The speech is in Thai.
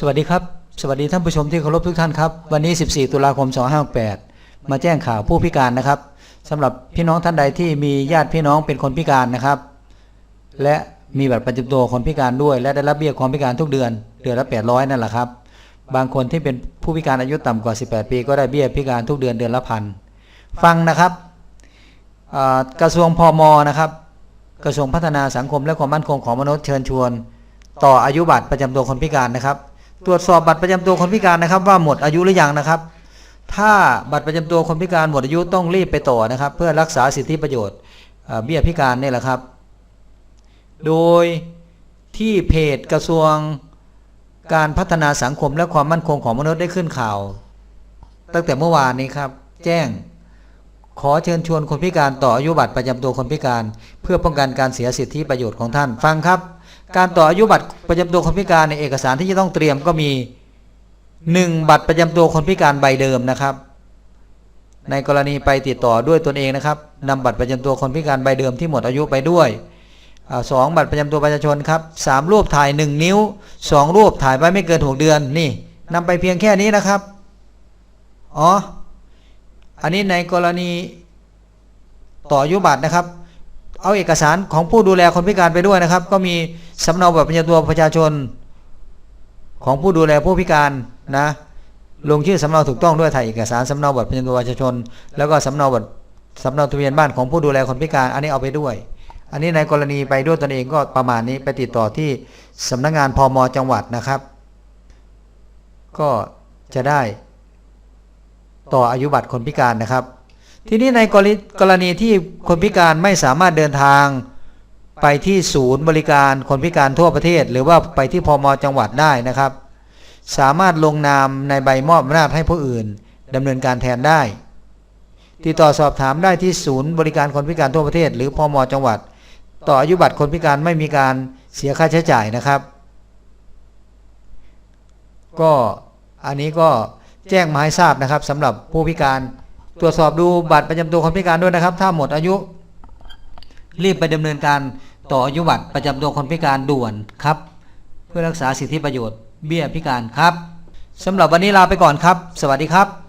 สวัสดีครับ สวัสดีท่านผู้ชมที่เคารพทุกท่านครับ วันนี้ 14 ตุลาคม 2568 มาแจ้งข่าวผู้พิการนะครับสำหรับพี่น้องท่านใดที่มีญาติพี่น้องเป็นคนพิการนะครับ และมีบัตรประจำตัวคนพิการด้วย และได้รับเบี้ยความพิการทุกเดือน เดือนละ 800 นั่นแหละครับ บางคนที่เป็นผู้พิการอายุต่ำกว่า 18 ปี ก็ได้เบี้ยพิการทุกเดือนเดือนละพันฟังนะครับกระทรวงพมนะครับ กระทรวงพัฒนาสังคมและความมั่นคงของมนุษย์เชิญชวน ต่ออายุบัตรประจำตัวคนพิการนะครับ ตรวจสอบบัตรประจำตัวคนพิการนะครับ ว่าหมดอายุหรือยังนะครับ ถ้าบัตรประจำตัวคนพิการหมดอายุต้องรีบไปต่อนะครับ เพื่อรักษาสิทธิประโยชน์เอ่อเบี้ยพิการนี่แหละครับ โดยที่เพจกระทรวงการพัฒนาสังคมและความมั่นคงของมนุษย์ได้ขึ้นข่าว ตั้งแต่เมื่อวานนี้ครับ แจ้งขอเชิญชวนคนพิการต่ออายุบัตรประจำตัวคนพิการ เพื่อป้องกันการเสียสิทธิประโยชน์ของท่านฟังครับ การต่ออายุบัตรประจำตัวคนพิการในเอกสารที่จะต้องเตรียมก็มี 1 บัตรประจำตัวคนพิการใบเดิมนะครับ ในกรณีไปติดต่อด้วยตนเองนะครับนำบัตรประจำตัวคนพิการใบเดิมที่หมดอายุไปด้วยสองบัตรประจำตัวประชาชนครับสามรูปถ่าย 1 นิ้ว 2 รูปถ่ายไว้ไม่เกิน6เดือนนี่นำไปเพียงแค่นี้นะครับอ๋ออันนี้ในกรณีต่ออายุบัตรนะครับ เอาเอกสารของผู้ดูแลคนพิการไปด้วยนะครับ ก็มี สำเนาบัตรประจำตัวประชาชนของผู้ดูแลผู้พิการนะลงชื่อสำเนาถูกต้องด้วยถ่ายเอกสารสำเนาบัตรประจำตัวประชาชน แล้วก็สำเนาบัตรสำเนาทะเบียนบ้านของผู้ดูแลคนพิการ อันนี้เอาไปด้วย อันนี้ในกรณีไปด้วยตนเองก็ประมาณนี้ไปติดต่อที่สำนักงานพมจังหวัดนะครับ ก็จะได้ต่ออายุบัตรคนพิการนะครับ ทีนี้ในกรณีที่คนพิการไม่สามารถเดินทาง ไปที่ศูนย์บริการคนพิการทั่วประเทศ หรือว่าไปที่พมจังหวัดได้นะครับ สามารถลงนามในใบมอบอำนาจให้ผู้อื่นดำเนินการแทนได้ ติดต่อสอบถามได้ที่ศูนย์บริการคนพิการทั่วประเทศ หรือพมจังหวัด ต่ออายุบัตรคนพิการไม่มีการเสียค่าใช้จ่ายนะครับ ก็อันนี้ก็แจ้งมาให้ทราบนะครับสำหรับผู้พิการ ตรวจสอบดูบัตรประจำตัวคนพิการด้วยนะครับ ถ้าหมดอายุ รีบไปดำเนินการต่ออายุบัตรประจำตัวคนพิการด่วนครับ เพื่อรักษาสิทธิประโยชน์เบี้ยพิการครับ สำหรับวันนี้ลาไปก่อนครับ สวัสดีครับ